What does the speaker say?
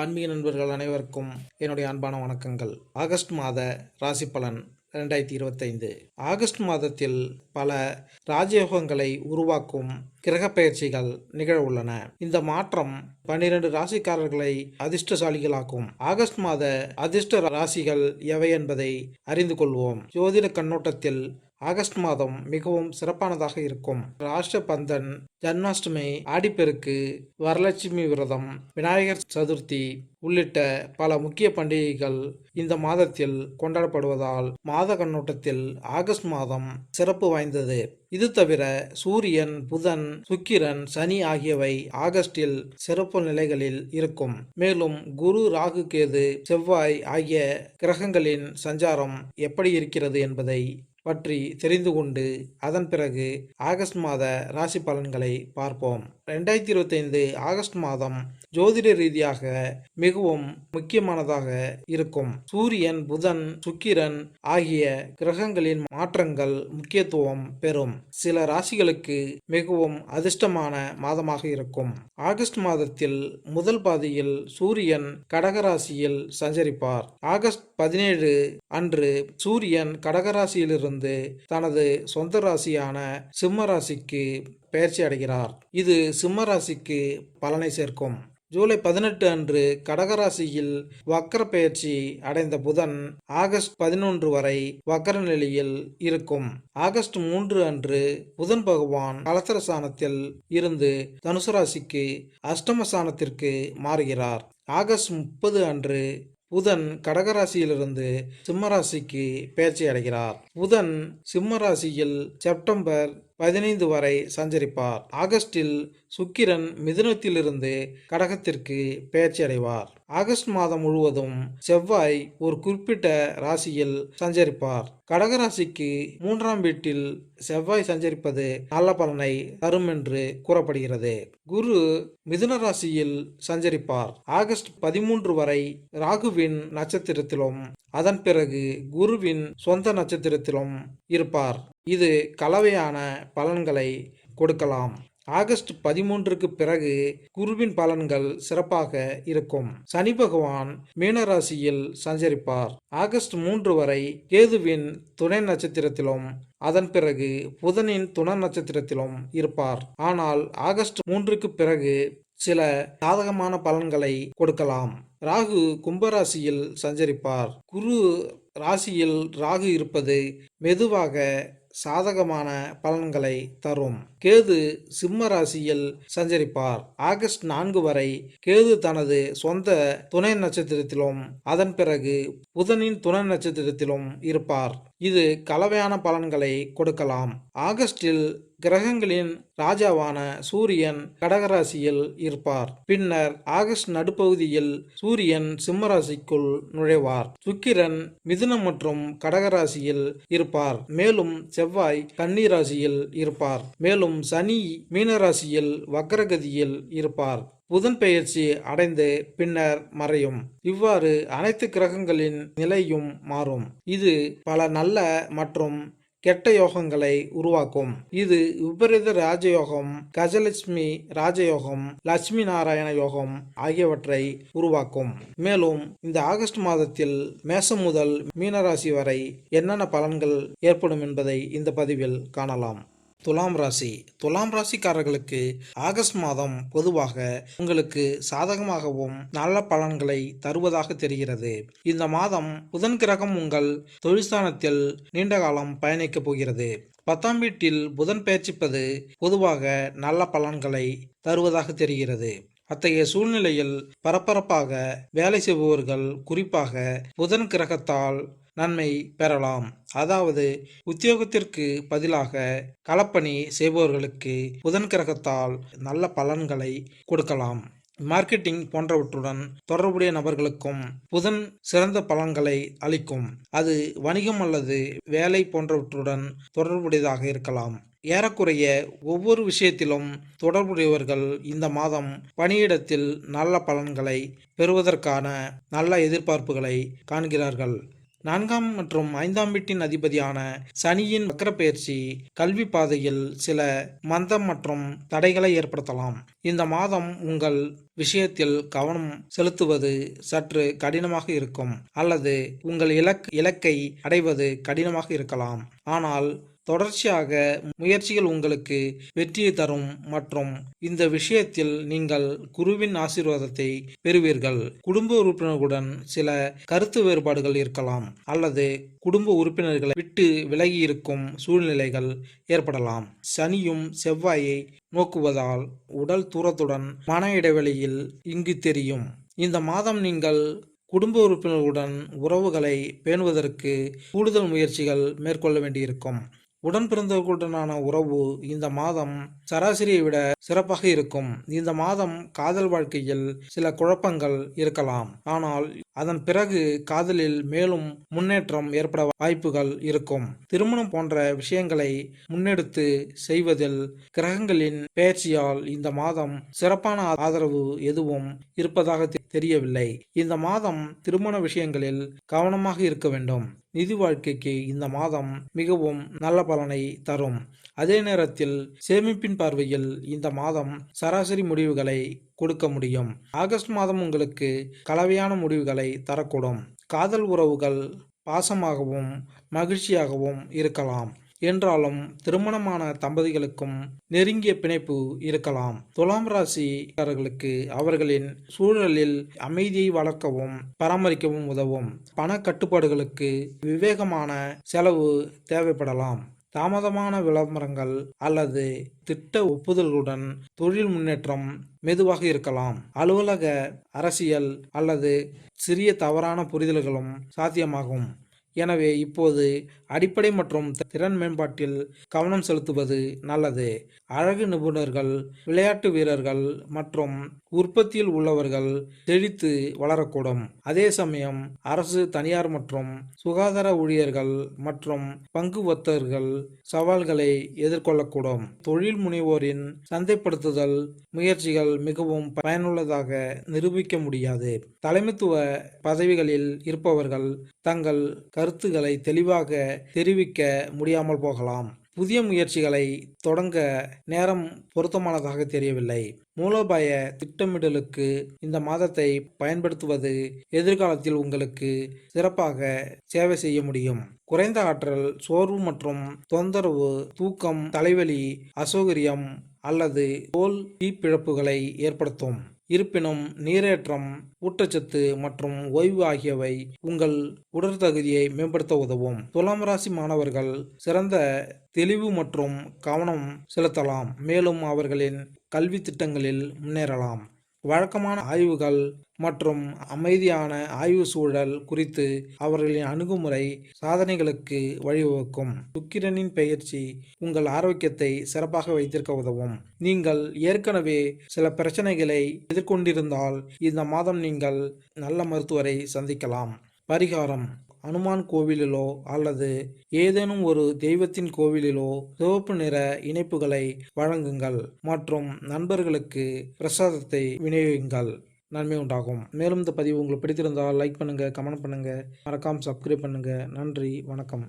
ஆன்மீக நண்பர்கள் அனைவருக்கும் என்னுடைய அன்பான வணக்கங்கள். ஆகஸ்ட் மாத ராசி பலன் ரெண்டாயிரத்தி இருபத்தைந்து. ஆகஸ்ட் மாதத்தில் பல ராஜயோகங்களை உருவாக்கும் கிரக பயிற்சிகள் நிகழ உள்ளன. இந்த மாற்றம் பன்னிரண்டு ராசிக்காரர்களை அதிர்ஷ்டசாலிகளாக்கும். ஆகஸ்ட் மாத அதிர்ஷ்ட ராசிகள் எவை என்பதை அறிந்து கொள்வோம். ஜோதிட கண்ணோட்டத்தில் ஆகஸ்ட் மாதம் மிகவும் சிறப்பானதாக இருக்கும். ராஷ்டபந்தன் ஜன்மாஷ்டமி ஆடிப்பெருக்கு வரலட்சுமி விரதம் விநாயகர் சதுர்த்தி உள்ளிட்ட பல முக்கிய பண்டிகைகள் இந்த மாதத்தில் கொண்டாடப்படுவதால் மாத கண்ணோட்டத்தில் ஆகஸ்ட் மாதம் சிறப்பு வாய்ந்தது. இது தவிர சூரியன் புதன் சுக்கிரன் சனி ஆகியவை ஆகஸ்டில் சிறப்பு நிலைகளில் இருக்கும். மேலும் குரு ராகு கேது செவ்வாய் ஆகிய கிரகங்களின் சஞ்சாரம் எப்படி இருக்கிறது என்பதை பற்றி தெரிந்து கொண்டு அதன் பிறகு ஆகஸ்ட் மாத ராசி பலன்களை பார்ப்போம். ரெண்டாயிரத்தி இருபத்தைந்து ஆகஸ்ட் மாதம் ஜோதிட ரீதியாக மிகவும் முக்கியமானதாக இருக்கும். சூரியன் புதன் சுக்கிரன் ஆகிய கிரகங்களின் மாற்றங்கள் முக்கியத்துவம் பெறும். சில ராசிகளுக்கு மிகவும் அதிர்ஷ்டமான மாதமாக இருக்கும். ஆகஸ்ட் மாதத்தில் முதல் பாதியில் சூரியன் கடகராசியில் சஞ்சரிப்பார். ஆகஸ்ட் பதினேழு அன்று சூரியன் கடகராசியிலிருந்து தனது சொந்த ராசியான சிம்ம ராசிக்கு பெயர்ச்சி அடைகிறார். இது சிம்ம ராசிக்கு பலனை சேர்க்கும். ஜூலை பதினெட்டு அன்று கடகராசியில் வக்கர பயிற்சி அடைந்த புதன் ஆகஸ்ட் பதினொன்று வரை வக்கர நிலையில் இருக்கும். ஆகஸ்ட் மூன்று அன்று புதன் பகவான் கலசரசானத்தில் இருந்து தனுசு ராசிக்கு அஷ்டமசானத்திற்கு மாறுகிறார். ஆகஸ்ட் முப்பது அன்று புதன் கடகராசியிலிருந்து சிம்மராசிக்கு பெயர்ச்சி அடைகிறார். புதன் சிம்மராசியில் செப்டம்பர் பதினைந்து வரை சஞ்சரிப்பார். ஆகஸ்டில் சுக்கிரன் மிதுனத்திலிருந்து கடகத்திற்கு பெயர்ச்சியடைவார் ஆகஸ்ட் மாதம் முழுவதும் செவ்வாய் ஒரு குறிப்பிட்ட ராசியில் சஞ்சரிப்பார். கடகராசிக்கு மூன்றாம் வீட்டில் செவ்வாய் சஞ்சரிப்பது நல்ல பலனை தரும் என்று கூறப்படுகிறது. குரு மிதுன ராசியில் சஞ்சரிப்பார். ஆகஸ்ட் பதிமூன்று வரை ராகுவின் நட்சத்திரத்திலும் அதன் பிறகு குருவின் சொந்த நட்சத்திரத்திலும் இருப்பார். இது கலவையான பலன்களை கொடுக்கலாம். ஆகஸ்ட் பதிமூன்றுக்கு பிறகு குருவின் பலன்கள் சிறப்பாக இருக்கும். சனி பகவான் மீனராசியில் சஞ்சரிப்பார். ஆகஸ்ட் மூன்று வரை கேதுவின் துணை நட்சத்திரத்திலும் அதன் பிறகு புதனின் துணை நட்சத்திரத்திலும் இருப்பார். ஆனால் ஆகஸ்ட் மூன்றுக்கு பிறகு சில சாதகமான பலன்களை கொடுக்கலாம். ராகு கும்பராசியில் சஞ்சரிப்பார். குரு ராசியில் ராகு இருப்பது மெதுவாக சாதகமான பலன்களை தரும். கேது சிம்ம ராசியில் சஞ்சரிப்பார். ஆகஸ்ட் நான்கு வரை கேது தனது சொந்த துணை நட்சத்திரத்திலும் அதன் பிறகு புதனின் துணை நட்சத்திரத்திலும் இருப்பார். இது கலவையான பலன்களை கொடுக்கலாம். ஆகஸ்டில் கிரகங்களின் ராஜாவான சூரியன் கடகராசியில் இருப்பார். பின்னர் ஆகஸ்ட் நடுப்பகுதியில் சூரியன் சிம்மராசிக்குள் நுழைவார். சுக்கிரன் மிதுனம் மற்றும் கடகராசியில் இருப்பார். மேலும் செவ்வாய் கன்னிராசியில் இருப்பார். மேலும் சனி மீனராசியில் வக்கரகதியில் இருப்பார். புதன் பெயர்ச்சி அடைந்து பின்னர் மறையும். இவ்வாறு அனைத்து கிரகங்களின் நிலையும் மாறும். இது பல நல்ல மற்றும் கெட்ட யோகங்களை உருவாக்கும். இது விபரீத ராஜயோகம் கஜலட்சுமி ராஜயோகம் லட்சுமி நாராயண யோகம் ஆகியவற்றை உருவாக்கும். மேலும் இந்த ஆகஸ்ட் மாதத்தில் மேசம் முதல் மீனராசி வரை என்னென்ன பலன்கள் ஏற்படும் என்பதை இந்த பதிவில் காணலாம். துலாம் ராசி. துலாம் ராசிக்காரர்களுக்கு ஆகஸ்ட் மாதம் பொதுவாக உங்களுக்கு சாதகமாகவும் நல்ல பலன்களை தருவதாக தெரிகிறது. இந்த மாதம் புதன் கிரகம் உங்கள் தொழிற்சானத்தில் நீண்ட காலம் பயணிக்கப் போகிறது. பத்தாம் வீட்டில் புதன் பெயர்ச்சிப்பது பொதுவாக நல்ல பலன்களை தருவதாக தெரிகிறது. அத்தகைய சூழ்நிலையில் பரபரப்பாக வேலை செய்பவர்கள் குறிப்பாக புதன் கிரகத்தால் நன்மை பெறலாம். அதாவது உத்தியோகத்திற்கு பதிலாக களப்பணி செய்பவர்களுக்கு புதன் கிரகத்தால் நல்ல பலன்களை கொடுக்கலாம். மார்க்கெட்டிங் போன்றவற்றுடன் தொடர்புடைய நபர்களுக்கும் புதன் சிறந்த பலன்களை அளிக்கும். அது வணிகம் அல்லது வேலை போன்றவற்றுடன் தொடர்புடையதாக இருக்கலாம். ஏறக்குறைய ஒவ்வொரு விஷயத்திலும் தொடர்புடையவர்கள் இந்த மாதம் பணியிடத்தில் நல்ல பலன்களை பெறுவதற்கான நல்ல எதிர்பார்ப்புகளை காண்கிறார்கள். நான்காம் மற்றும் ஐந்தாம் வீட்டின் அதிபதியான சனியின் வக்கரப்பெயர்ச்சி கல்வி பாதையில் சில மந்தம் மற்றும் தடைகளை ஏற்படுத்தலாம். இந்த மாதம் உங்கள் விஷயத்தில் கவனம் செலுத்துவது சற்று கடினமாக இருக்கும் அல்லது உங்கள் இலக் இலக்கை அடைவது கடினமாக இருக்கலாம். ஆனால் தொடர்ச்சியாக முயற்சிகள் உங்களுக்கு வெற்றியை தரும் மற்றும் இந்த விஷயத்தில் நீங்கள் குருவின் ஆசீர்வாதத்தை பெறுவீர்கள். குடும்ப உறுப்பினர்களுடன் சில கருத்து வேறுபாடுகள் இருக்கலாம் அல்லது குடும்ப உறுப்பினர்களை விட்டு விலகி இருக்கும் சூழ்நிலைகள் ஏற்படலாம். சனியும் செவ்வாயை நோக்குவதால் உடல் தூரத்துடன் மன இடைவெளியில் இங்கு தெரியும். இந்த மாதம் நீங்கள் குடும்ப உறுப்பினர்களுடன் உறவுகளை பேணுவதற்கு கூடுதல் முயற்சிகள் மேற்கொள்ள வேண்டியிருக்கும். உடன் பிறந்தவர்களுடனான உறவு இந்த மாதம் சராசரியை விட சிறப்பாக இருக்கும். இந்த மாதம் காதல் வாழ்க்கையில் சில குழப்பங்கள் இருக்கலாம். ஆனால் அதன் பிறகு காதலில் மேலும் முன்னேற்றம் ஏற்பட வாய்ப்புகள் இருக்கும். திருமணம் போன்ற விஷயங்களை முன்னெடுத்து செய்வதில் கிரகங்களின் பெயர்ச்சியால் இந்த மாதம் சிறப்பான ஆதரவு எதுவும் இருப்பதாக தெரியவில்லை. இந்த மாதம் திருமண விஷயங்களில் கவனமாக இருக்க வேண்டும். நிதி வாழ்க்கைக்கு இந்த மாதம் மிகவும் நல்ல பலனை தரும். அதே நேரத்தில் சேமிப்பின் பார்வையில் இந்த மாதம் சராசரி முடிவுகளை கொடுக்க முடியும். ஆகஸ்ட் மாதம் உங்களுக்கு கலவையான முடிவுகளை தரக்கூடும். காதல் உறவுகள் பாசமாகவும் மகிழ்ச்சியாகவும் இருக்கலாம். என்றாலும் திருமணமான தம்பதிகளுக்கும் நெருங்கிய பிணைப்பு இருக்கலாம். துலாம் ராசிக்காரர்களுக்கு அவர்களின் சூழலில் அமைதியை வளர்க்கவும் பராமரிக்கவும் உதவும் பண கட்டுப்பாடுகளுக்கு விவேகமான செலவு தேவைப்படலாம். தாமதமான விளம்பரங்கள் அல்லது திட்ட ஒப்புதல்களுடன் தொழில் முன்னேற்றம் மெதுவாக இருக்கலாம். அலுவலக அரசியல் அல்லது சிறிய தவறான புரிதல்களும் சாத்தியமாகும். எனவே இப்போது அடிப்படை மற்றும் திறன் மேம்பாட்டில் கவனம் செலுத்துவது நல்லது. அழகு நிபுணர்கள் விளையாட்டு வீரர்கள் மற்றும் உற்பத்தியில் உள்ளவர்கள் செழித்து வளரக்கூடும். அதே சமயம் அரசு தனியார் மற்றும் சுகாதார ஊழியர்கள் மற்றும் பங்கு வர்த்தகர்கள் சவால்களை எதிர்கொள்ளக்கூடும். தொழில் முனைவோரின் சந்தைப்படுத்துதல் முயற்சிகள் மிகவும் பயனுள்ளதாக நிரூபிக்க முடியாது. தலைமைத்துவ பதவிகளில் இருப்பவர்கள் தங்கள் கருத்துக்களை தெளிவாக தெரிவிக்க முடியாமல் போகலாம். புதிய முயற்சிகளை தொடங்க நேரம் பொருத்தமானதாக தெரியவில்லை. மூலோபாய திட்டமிடலுக்கு இந்த மாதத்தை பயன்படுத்துவது எதிர்காலத்தில் உங்களுக்கு சிறப்பாக சேவை செய்ய முடியும். குறைந்த ஆற்றல் சோர்வு மற்றும் தொந்தரவு தூக்கம் தலைவலி அசௌகரியம் அல்லது தோல் தீப்பிழப்புகளை ஏற்படுத்தும். இருப்பினும் நீரேற்றம் ஊட்டச்சத்து மற்றும் ஓய்வு ஆகியவை உங்கள் உடற்தகுதியை மேம்படுத்த உதவும். துலாம் ராசி மாணவர்கள் சிறந்த தெளிவு மற்றும் கவனம் செலுத்தலாம். மேலும் அவர்களின் கல்வி திட்டங்களில் முன்னேறலாம். வழக்கமான ஆய்வுகள் மற்றும் அமைதியான ஆய்வு சூழல் குறித்து அவர்களின் அணுகுமுறை சாதனைகளுக்கு வழிவகுக்கும். சுக்கிரனின் பயிற்சி உங்கள் ஆரோக்கியத்தை சிறப்பாக வைத்திருக்க உதவும். நீங்கள் ஏற்கனவே சில பிரச்சனைகளை எதிர்கொண்டிருந்தால் இந்த மாதம் நீங்கள் நல்ல மருத்துவரை சந்திக்கலாம். பரிகாரம். அனுமான் கோவிலிலோ அல்லது ஏதேனும் ஒரு தெய்வத்தின் கோவிலிலோ சிவப்பு நிற இணைப்புகளை வழங்குங்கள் மற்றும் நண்பர்களுக்கு பிரசாதத்தை விநியோகிங்கள். நன்மை உண்டாகும். மேலும் இந்த பதிவு உங்களுக்கு பிடித்திருந்தால் லைக் பண்ணுங்கள் கமெண்ட் பண்ணுங்கள் மறக்காமல் சப்ஸ்கிரைப் பண்ணுங்கள் நன்றி வணக்கம்.